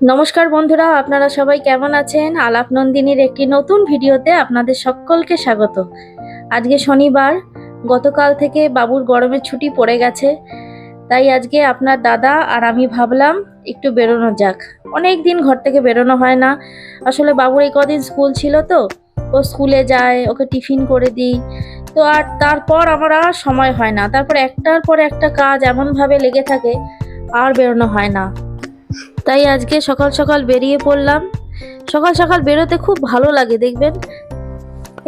নমস্কার বন্ধুরা, আপনারা সবাই কেমন আছেন? আলাপ নন্দিনীর একটি নতুন ভিডিওতে আপনাদের সকলকে স্বাগত। আজকে শনিবার, গতকাল থেকে বাবুর গরমের ছুটি পড়ে গেছে। তাই আজকে আপনার দাদা আর আমি ভাবলাম একটু বেরোনো যাক। অনেক দিন ঘর থেকে বেরোনো হয় না। আসলে বাবুর এই কদিন স্কুল ছিল তো। ও স্কুলে যায়, ওকে টিফিন করে দিই। তো আর তারপর আমার আর সময় হয় না। তারপর একটার পর একটা কাজ এমনভাবে লেগে থাকে, আর বেরোনো হয় না। তাই আজকে সকাল সকাল বেরিয়ে পড়লাম। সকাল সকাল বেরোতে খুব ভালো লাগে, দেখবেন?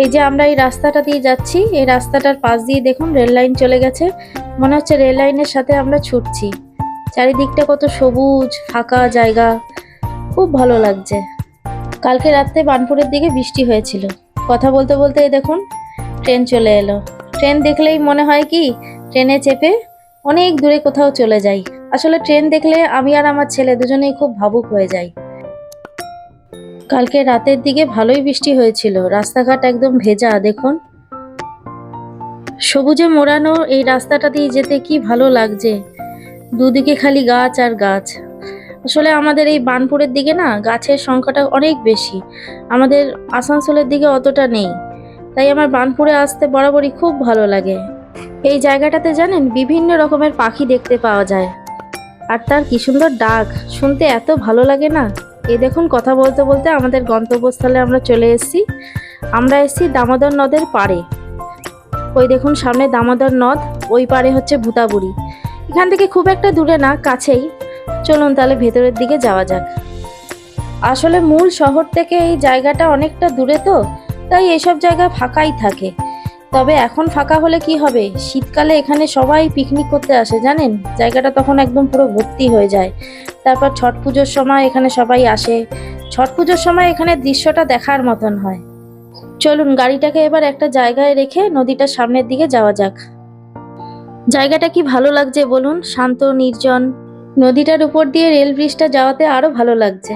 এই যে আমরা এই রাস্তাটা দিয়ে যাচ্ছি, এই রাস্তাটার পাশ দিয়ে দেখুন রেল লাইন চলে গেছে। মনে হচ্ছে রেল লাইনের সাথে আমরা ছুটছি। চারিদিকটা কত সবুজ, ফাঁকা জায়গা, খুব ভালো লাগছে। কালকে রাত্রে বানপুরের দিকে বৃষ্টি হয়েছিল। কথা বলতে বলতে দেখুন, ট্রেন চলে এলো। ট্রেন দেখলেই মনে হয় কি, ট্রেনে চেপে অনেক দূরে কোথাও চলে যাই। আসলে ট্রেন দেখলে আমি আর আমার ছেলে দুজনেই খুব ভাবুক হয়ে যাই। কালকে রাতের দিকে ভালোই বৃষ্টি হয়েছিল, রাস্তাঘাট একদম ভেজা, দেখুন। সবুজে মোড়ানো এই রাস্তাটা দিয়ে যেতে কি ভালো লাগছে। দুদিকে খালি গাছ আর গাছ। আসলে আমাদের এই বানপুরের দিকে না, গাছের সংখ্যাটা অনেক বেশি। আমাদের আসানসোলের দিকে অতটা নেই। তাই আমার বানপুরে আসতে বরাবরই খুব ভালো লাগে। এই জায়গাটাতে জানেন, বিভিন্ন রকমের পাখি দেখতে পাওয়া যায়। আর তার কি সুন্দর ডাক, শুনতে এত ভালো লাগে না? এই দেখুন, কথা বলতে বলতে আমাদের গন্তব্যস্থলে আমরা চলে এসেছি। আমরা এসেছি দামোদর নদের পাড়ে। ওই দেখুন, সামনে দামোদর নদ, ওই পাড়ে হচ্ছে ভূতাবুড়ি। এখান থেকে খুব একটা দূরে না, কাছেই। চলুন তাহলে ভেতরের দিকে যাওয়া যাক। আসলে মূল শহর থেকে এই জায়গাটা অনেকটা দূরে তো, তাই এসব জায়গা ফাঁকাই থাকে। তবে এখন ফাঁকা হলে কি হবে? শীতকালে এখানে সবাই পিকনিক করতে আসে, জানেন? জায়গাটা তখন একদম পুরো ভর্তি হয়ে যায়। তারপর ছট পুজোর সময় এখানে সবাই আসে। ছট পুজোর সময় এখানে দৃশ্যটা দেখার মতন হয়। চলুন, গাড়িটাকে এবার একটা জায়গায় রেখে নদীটার সামনের দিকে যাওয়া যাক। জায়গাটা কি ভালো লাগছে বলুন? শান্ত, নির্জন। নদীটার উপর দিয়ে রেল ব্রিজটা যাওয়াতে আরও ভালো লাগছে।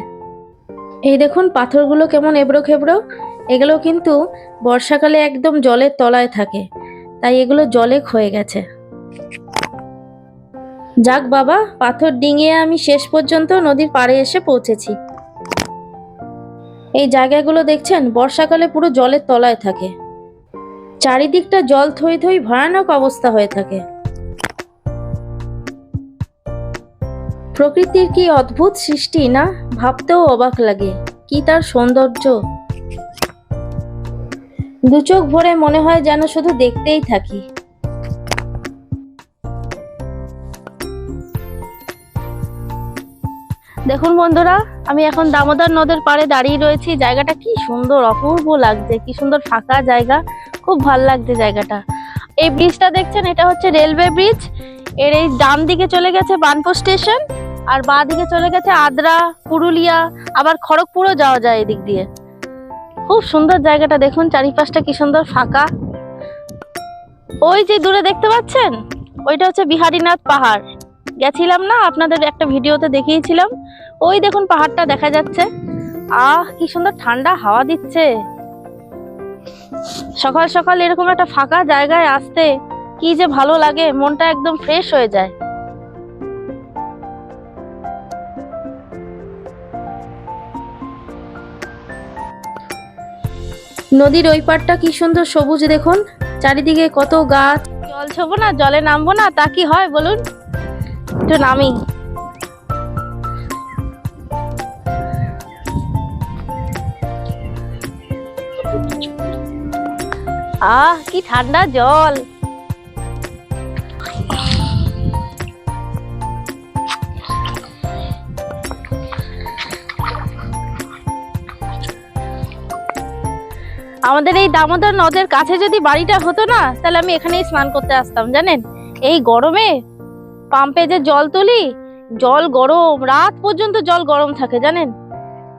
এই দেখুন, পাথরগুলো কেমন এবড়ো খেবড়ো এগুলো কিন্তু বর্ষাকালে একদম জলের তলায় থাকে, তাই এগুলো জলে ক্ষয়ে গেছে। যাক বাবা, পাথর ডিঙিয়ে আমি শেষ পর্যন্ত নদীর পাড়ে এসে পৌঁছেছি। এই জায়গাগুলো দেখছেন, বর্ষাকালে পুরো জলের তলায় থাকে। চারিদিকটা জল থই থই ভয়ানক অবস্থা হয়ে থাকে। প্রকৃতির কি অদ্ভুত সৃষ্টি না? ভাবতেও অবাক লাগে, কি তার সৌন্দর্য। দু চোখ ভরে মনে হয় যেন শুধু দেখতেই থাকি। দেখুন বন্ধুরা, আমি এখন দামোদর নদের পাড়ে দাঁড়িয়ে রয়েছি। জায়গাটা কি সুন্দর, অপূর্ব লাগছে, কি সুন্দর ফাঁকা জায়গা। খুব ভালো লাগছে জায়গাটা। এই ব্রিজটা দেখছেন, এটা হচ্ছে রেলওয়ে ব্রিজের এই ডান দিকে চলে গেছে বানপুর স্টেশন আর বাঁ দিকে চলে গেছে আদ্রা, পুরুলিয়া, আবার খড়গপুরও যাওয়া যায় এদিক দিয়ে। খুব সুন্দর জায়গাটা দেখুন, চারিপাশটা কি সুন্দর ফাঁকা। ওই যে দূরে দেখতে পাচ্ছেন? ওইটা হচ্ছে বিহারীনাথ পাহাড়। গেছিলাম না? আপনাদের একটা ভিডিওতে দেখিয়েছিলাম। ওই দেখুন পাহাড়টা দেখা যাচ্ছে। আহ, কি সুন্দর ঠান্ডা হাওয়া দিচ্ছে। সকাল সকাল এরকম একটা ফাঁকা জায়গায় আসতে কি যে ভালো লাগে, মনটা একদম ফ্রেশ হয়ে যায়। নদীর ওই পারটা কি সুন্দর সবুজ দেখুন। চারিদিকে কত গাছ। জল ছোবো না, জলে নামবো না, তা কি হয় বলুন? একটু নামি। আহ, কি ঠান্ডা জল। আমাদের এই দামোদর নদের কাছে যদি বাড়িটা হতো না, তাহলে আমি এখানেই স্নান করতে আসতাম, জানেন? এই গরমে পাম্পে যে জল তুলি, জল গরম, রাত পর্যন্ত জল গরম থাকে, জানেন?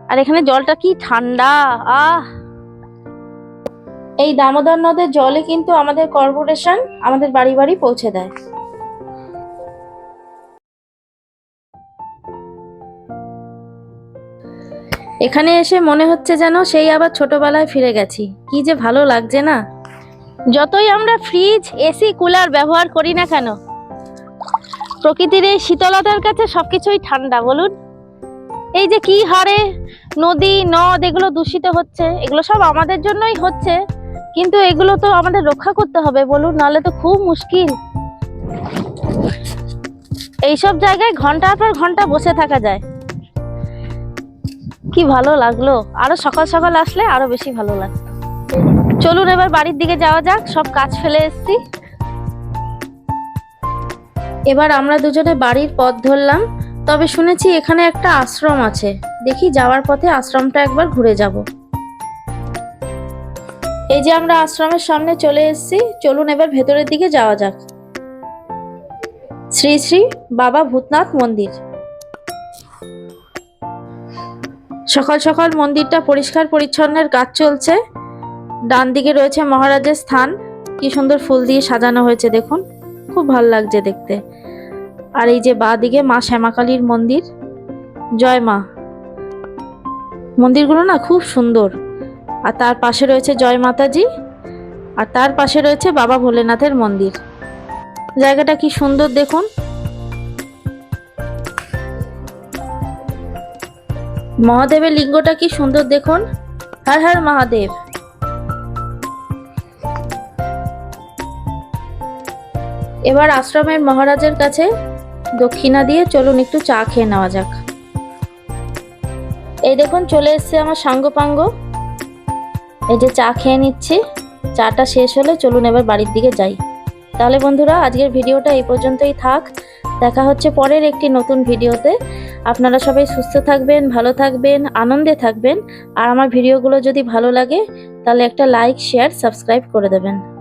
আর এখানে জলটা কি ঠান্ডা, আহ! এই দামোদর নদের জলে কিন্তু আমাদের কর্পোরেশন আমাদের বাড়ি বাড়ি পৌঁছে দেয়। এখানে এসে মনে হচ্ছে যেন সেই আবার ছোটবেলায় ফিরে গেছি। কি যে ভালো লাগছে না? যতই আমরা ফ্রিজ এসি কুলার ব্যবহার করি না কেন, প্রকৃতির এই শীতলতার কাছে সবকিছুই ঠান্ডা, বলুন। এই যে কি হারে নদী, নদ, এগুলো দূষিত হচ্ছে, এগুলো সব আমাদের জন্যই হচ্ছে, কিন্তু এগুলো তো আমাদের রক্ষা করতে হবে, বলুন, নাহলে তো খুব মুশকিল। এইসব জায়গায় ঘণ্টার পর ঘণ্টা বসে থাকা যায়। কি ভালো লাগল? আরও সকাল সকাল আসলে আরও বেশি ভালো লাগতো চলুন এবার বাড়ির দিকে যাওয়া যাক, সব কাজ ফেলে এসেছি। এবার আমরা দুজনে বাড়ির পথ ধরলাম, তবে শুনেছি এখানে একটা আশ্রম আছে। দেখি যাওয়ার পথে আশ্রমটা একবার ঘুরে যাব। এই যে আমরা আশ্রমের সামনে চলে এসেছি, চলুন এবার ভেতরের দিকে যাওয়া যাক। শ্রী শ্রী বাবা ভূতনাথ মন্দির। সকাল সকাল মন্দিরটা পরিষ্কার পরিচ্ছন্নের কাজ চলছে। ডান দিকে রয়েছে মহারাজের স্থান। কি সুন্দর ফুল দিয়ে সাজানো হয়েছে দেখুন। খুব ভালো লাগছে দেখতে। আর এই যে বা দিকে মা শ্যামাকালীর মন্দির। জয় মা। মন্দিরগুলো না খুব সুন্দর। আর তার পাশে রয়েছে জয় মাতাজি। আর তার পাশে রয়েছে বাবা ভোলেনাথের মন্দির। জায়গাটা কি সুন্দর দেখুন। মহাদেবের লিঙ্গটা কি সুন্দর দেখুন। হর হর মহাদেব। এবার আশ্রমের মহারাজের কাছে দক্ষিণা দিয়ে চলুন একটু চা খেয়ে নেওয়া যাক। এই দেখুন, চলে এসছে আমার সাঙ্গপাঙ্গ। এই যে চা খেয়ে নিচ্ছি, চাটা শেষ হলে চলুন এবার বাড়ির দিকে যাই। তাহলে বন্ধুরা, আজকের ভিডিওটা এই পর্যন্তই থাক। দেখা হচ্ছে পরের একটি নতুন ভিডিওতে। আপনারা সবাই সুস্থ থাকবেন, ভালো থাকবেন, আনন্দে থাকবেন। আর আমার ভিডিওগুলো যদি ভালো লাগে, তাহলে একটা লাইক শেয়ার সাবস্ক্রাইব করে দেবেন।